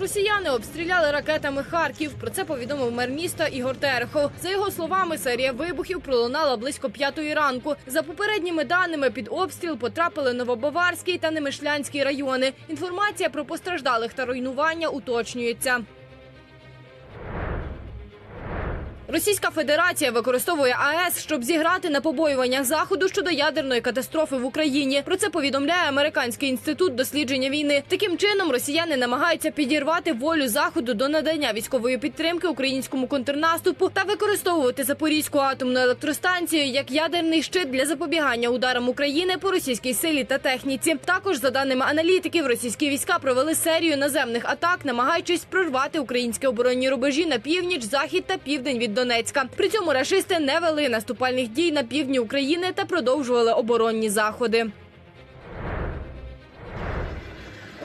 Росіяни обстріляли ракетами Харків. Про це повідомив мер міста Ігор Терехов. За його словами, серія вибухів пролунала близько п'ятої ранку. За попередніми даними, під обстріл потрапили Новобаварський та Немишлянський райони. Інформація про постраждалих та руйнування уточнюється. Російська Федерація використовує АЕС, щоб зіграти на побоюваннях заходу щодо ядерної катастрофи в Україні. Про це повідомляє американський інститут дослідження війни. Таким чином росіяни намагаються підірвати волю заходу до надання військової підтримки українському контрнаступу та використовувати Запорізьку атомну електростанцію як ядерний щит для запобігання ударам України по російській силі та техніці. Також, за даними аналітиків, російські війська провели серію наземних атак, намагаючись прорвати українські оборонні рубежі на північ, захід та південь від Донецька. При цьому рашисти не вели наступальних дій на півдні України та продовжували оборонні заходи.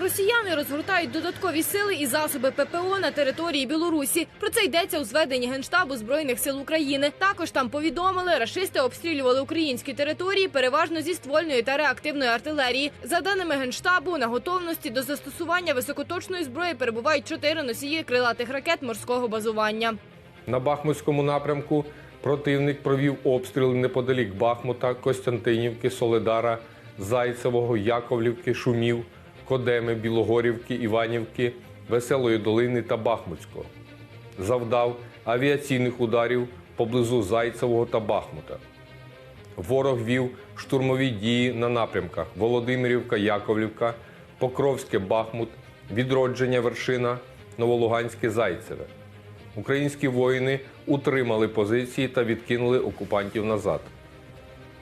Росіяни розгортають додаткові сили і засоби ППО на території Білорусі. Про це йдеться у зведенні Генштабу збройних сил України. Також там повідомили, рашисти обстрілювали українські території переважно зі ствольної та реактивної артилерії. За даними генштабу, на готовності до застосування високоточної зброї перебувають чотири носії крилатих ракет морського базування. На Бахмутському напрямку противник провів обстріли неподалік Бахмута, Костянтинівки, Соледара, Зайцевого, Яковлівки, Шумів, Кодеми, Білогорівки, Іванівки, Веселої долини та Бахмутського. Завдав авіаційних ударів поблизу Зайцевого та Бахмута. Ворог вів штурмові дії на напрямках Володимирівка, Яковлівка, Покровське, Бахмут, Відродження, Вершина, Новолуганське, Зайцеве. Українські воїни утримали позиції та відкинули окупантів назад.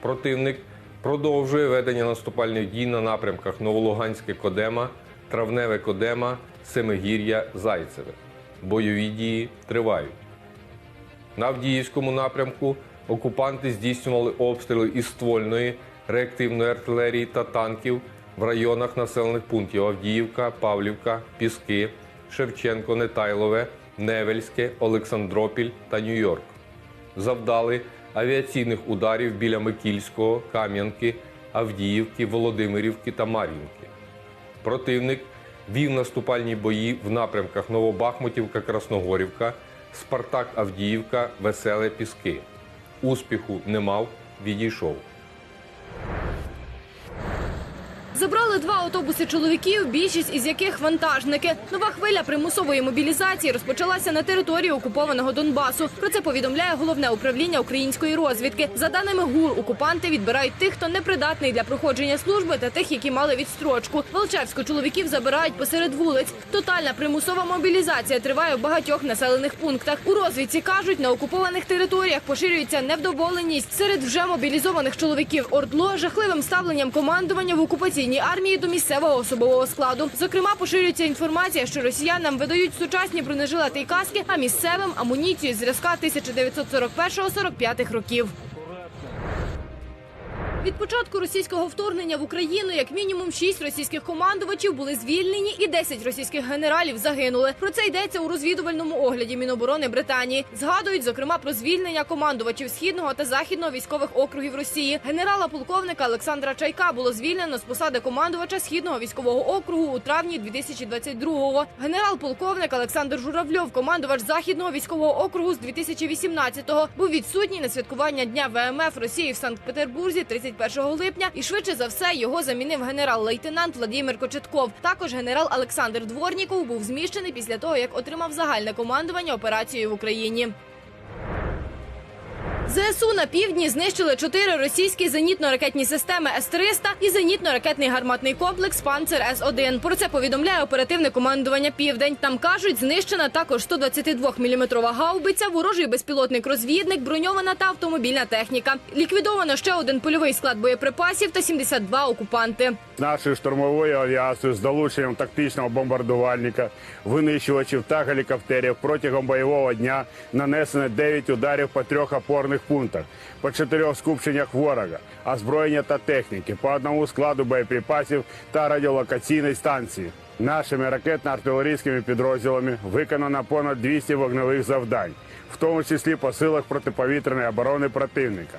Противник продовжує ведення наступальних дій на напрямках Новолуганське Кодема, Травневе Кодема, Семигір'я, Зайцеве. Бойові дії тривають. На Авдіївському напрямку окупанти здійснювали обстріли із ствольної, реактивної артилерії та танків в районах населених пунктів Авдіївка, Павлівка, Піски, Шевченко, Нетайлове, Невельське, Олександропіль та Нью-Йорк. Завдали авіаційних ударів біля Микільського, Кам'янки, Авдіївки, Володимирівки та Мар'їнки. Противник вів наступальні бої в напрямках Новобахмутівка, Красногорівка, Спартак Авдіївка, Веселе Піски. Успіху не мав, відійшов. Забрали два автобуси чоловіків, більшість із яких вантажники. Нова хвиля примусової мобілізації розпочалася на території окупованого Донбасу. Про це повідомляє головне управління української розвідки. За даними ГУР, окупанти відбирають тих, хто непридатний для проходження служби, та тих, які мали відстрочку. Волчевську чоловіків забирають посеред вулиць. Тотальна примусова мобілізація триває в багатьох населених пунктах. У розвідці кажуть, на окупованих територіях поширюється невдоволеність серед вже мобілізованих чоловіків ордло жахливим ставленням командування в окупаційній армії до місцевого особового складу. Зокрема, поширюється інформація, що росіянам видають сучасні бронежилети й каски, а місцевим амуніцію зразка 1941-45 років. Від початку російського вторгнення в Україну як мінімум шість російських командувачів були звільнені і 10 російських генералів загинули. Про це йдеться у розвідувальному огляді Міноборони Британії. Згадують зокрема про звільнення командувачів східного та західного військових округів Росії. Генерала полковника Олександра Чайка було звільнено з посади командувача східного військового округу у травні 2022-го. Генерал-полковник Олександр Журавльов, командувач західного військового округу з 2018-го, був відсутній на святкування дня ВМФ Росії в Санкт-Петербурзі 31 липня. І швидше за все його замінив генерал-лейтенант Владимир Кочетков. Також генерал Олександр Дворніков був зміщений після того, як отримав загальне командування операцією в Україні. ЗСУ на півдні знищили чотири російські зенітно-ракетні системи С-300 і зенітно-ракетний гарматний комплекс «Панцер С-1». Про це повідомляє оперативне командування «Південь». Там кажуть, знищена також 122-мм гаубиця, ворожий безпілотник-розвідник, броньована та автомобільна техніка. Ліквідовано ще один польовий склад боєприпасів та 72 окупанти. Нашою штурмовою авіацією з долученням тактичного бомбардувальника, винищувачів та гелікоптерів протягом бойового дня нанесено 9 ударів по трьох опорних пунктах, по чотирьох скупченнях ворога, озброєння та техніки, по одному складу боєприпасів та радіолокаційної станції. Нашими ракетно-артилерійськими підрозділами виконано понад 200 вогневих завдань, в тому числі по силах протиповітряної оборони противника.